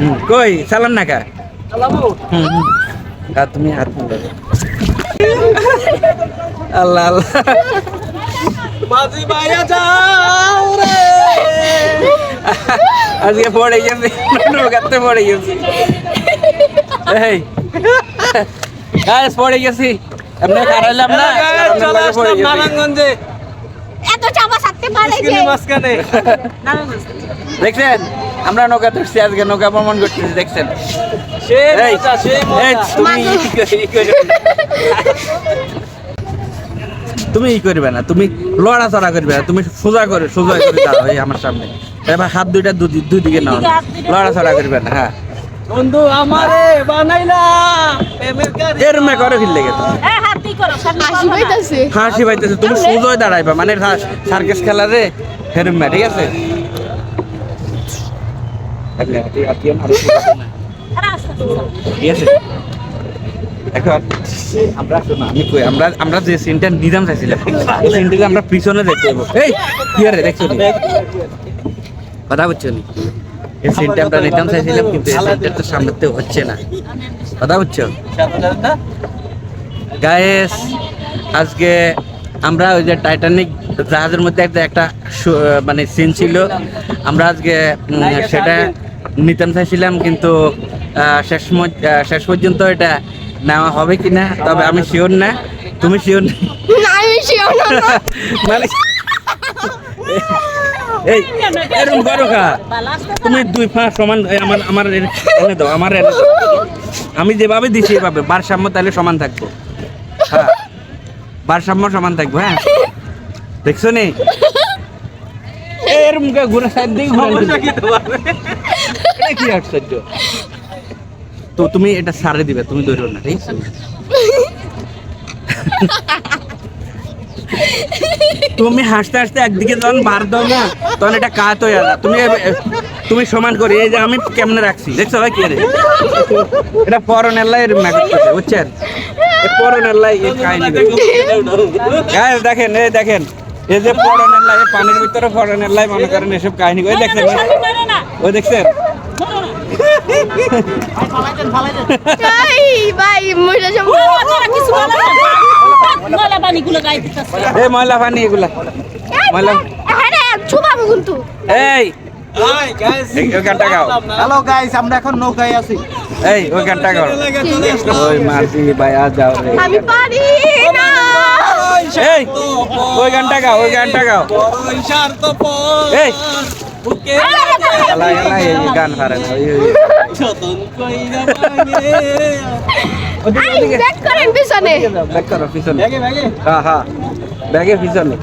হুম, কই চালান না কা। আর তুমি হাত দাও। আল্লাহ আল্লাহ। মাঝি ভাইয়া যাও রে। আজকে পড়ে গেছি নৌকাতে পড়ে গেছি। এই। গাইস পড়ে গেছি। আমরা হারাইলাম না। চলে আসলাম নারায়ণগঞ্জে। এত চাপা থাকতে পারে যে মাঝখানে। দেখছেন? আমরা নৌকা ধরছি আজকে নৌকা ভ্রমণ করতেছি দেখছেন? তুমি ই করবে না। তুমি ই করবে তুমি লড়াচড়া করবে না তুমি সোজা করে সোজা করে দাঁড়াও এই আমার সামনে। এবার হাত দুইটা দুই দুদিকে নাও লড়াচড়া করবে না হ্যাঁ। বন্ধু আমারে বানাইলা। প্রেমের গাড়ি এরমে করে ফিরলে গেছে এ হাতি করো হাসি পাইতাছে। হাসি পাইতেছে তুমি সোজাই দাঁড়াইবা মানে সার্কেস খেলারে হেরমে ঠিক আছে? ঠিক আছে? এখন আমরা শোনো আমি কই, আমরা আমরা যে সিনটা নিজাম চাইছিলাম সিনটাকে আমরা পিছনে দেখতে এই, কি আরে, দেখছ? কথা নি? এই সিনটা আমরা নিজাম চাইছিলাম, কিন্তু এই সিনটা তো সামনে তো হচ্ছে না। কথা বুঝছ গায়েস আজকে আমরা ওই যে টাইটানিক জাহাজের মধ্যে একটা একটা মানে সিন ছিল। আমরা আজকে সেটা নিতাম চাইছিলাম কিন্তু শেষ শেষ পর্যন্ত এটা নেওয়া হবে কি না তবে আমি শিওর না। তুমি শিওর না? আমি শিওর না। মানে এই এরকম করো কা তুমি দুই পাঁচ সমান আমার আমার এনে দাও আমার এনে আমি যেভাবে দিছি এভাবে ভারসাম্য তাহলে সমান থাকব। হ্যাঁ ভারসাম্য সমান থাকব হ্যাঁ। দেখছ নি? এরকম ঘুরে সাইড দিকে ঘুরে। কি আশ্চর্য? তো তুমি এটা সারে দিবে তুমি ধরো না ঠিক আছে? তুমি হাসতে হাসতে একদিকে যখন বার দাও না তখন এটা কাত হয়ে যাবে তুমি তুমি সমান করে এই যে আমি কেমনে রাখছি দেখছ ভাই কি রে এটা পরনের লাই বুঝছেন? এই পরনের লাই এই কাহিনী গায়ে দেখেন এই দেখেন এই যে পরনের লাই পানির ভিতরে পরনের লাই মনে করেন এসব কাহিনী ওই দেখছেন? ওই দেখছেন? এই ভাই মজা সব এই ময়লা পানি এগুলা ময়লা হ্যাঁ রে ছুপাবো কিন্তু এই হাই গাইস এই ওই গানটা গাও হ্যালো গাইস আমরা এখন নৌকায় আছি এই ওই গানটা গাও ওই মাঝি যাও রে আমি পারি না এই ওই গানটা গাও ওই গানটা এই এই গান পারে না ওই ওই যতন কইরা ভাঙে আই ব্যাক করেন পিছনে। ব্যাক করো পিছনে। ব্যাগে ব্যাগে। হ্যাঁ হ্যাঁ ব্যাগের পিছনে।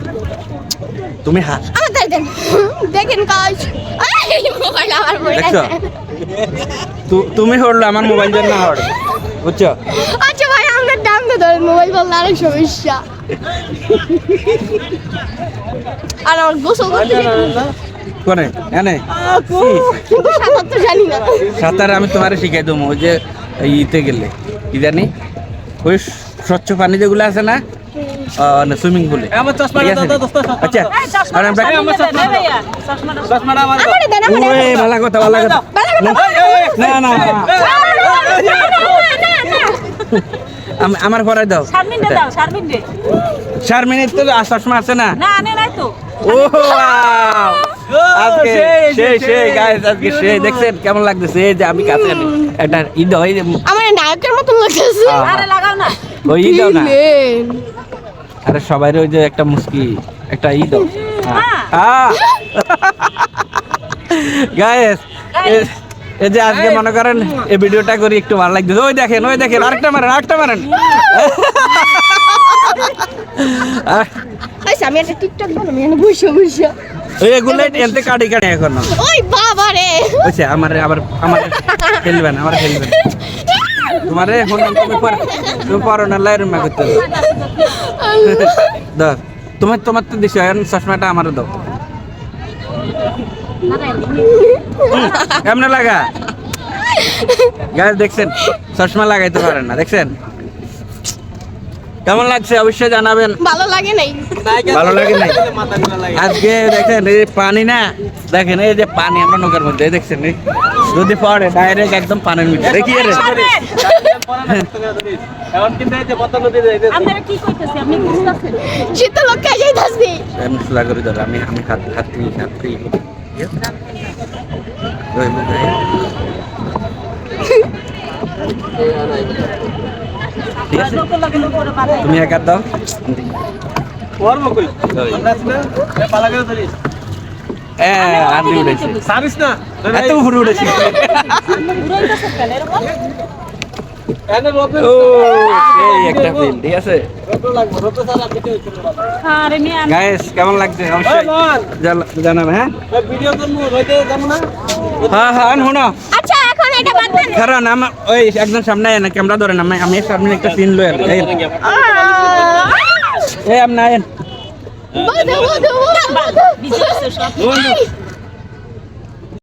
তুমি হা আমার দেখেন দেখেন কাজ। এই মোবাইল আমার তু- তুমি হরলো আমার মোবাইল জন্য হর। বুঝছ? আচ্ছা ভাই আপনার দাম দিয়ে ধরেন মোবাইল বললে আরেক সমস্যা আর আমার গোসল করতে কোনে এনে সাঁতার তো জানি না সাঁতার আমি তোমারে শিখাই দেবো ওই যে ইতে গেলে কি জানি ওই স্বচ্ছ পানি যেগুলো আছে না সুইমিং পুলে আচ্ছা ভালো কথা ভালো কথা। না না আমার পরে দাও। চার মিনিট তো আর চশমা আছে না? ও wow! আজকে সেই সেই গাইস আজকে সেই দেখছেন কেমন লাগতেছে? এই যে আমি কাছে একটা ঈদ হয় আমার নায়কের মতন লাগতেছে। ওই ঈদ না? আরে সবাই ওই যে একটা মুস্কি একটা ঈদ গায়েস এই যে আজকে মনে করেন এই ভিডিওটা করি একটু ভালো লাগতেছে। ওই দেখেন ওই দেখেন আরেকটা মারেন আরেকটা মারেন। আচ্ছা আমি একটা টিকটক বানাবো এখানে বসে বসে এগুলো এনতে কাটি কাটি এখন। ওই বাবা রে বুঝছে আমার আবার আমার খেলবেন আমার খেলবেন। তোমারে এখন তুমি পর তুমি পর না লাইর মা করতে দাও তোমার তোমার তো দিছো এখন চশমাটা আমারও দাও। কেমনে লাগা? গাছ দেখছেন চশমা লাগাইতে পারেন না দেখছেন? কেমন লাগছে অবশ্যই জানাবেন। ভালো লাগে নাই। ভালো লাগে নাই? আজকে দেখেন এই পানি না দেখেন এই যে পানি আমরা নৌকার মধ্যে দেখছেন? যদি পড়ে ডাইরেক্ট একদম পানির ভিতরে দেখি রে নদী যাইতেছে। আমি আমি আমি হাত হাতি হাতি ওই বুঝাই। ঠিক আছে তুমি একা দাও ওর মুখ কই? ওই। আমরা আছি না? এ, পালা করে ধরিস। হ্যাঁ আদি উঠেছে ছাড়িস না। এত উপরে উঠেছে কেমন লাগছে? জানাবে হ্যাঁ? না? হ্যাঁ হ্যাঁ শোনো। আচ্ছা কারণ আমার ওই একজন সামনে না ক্যামেরা ধরেন আমি আমি সামনে একটা সিন লই এই।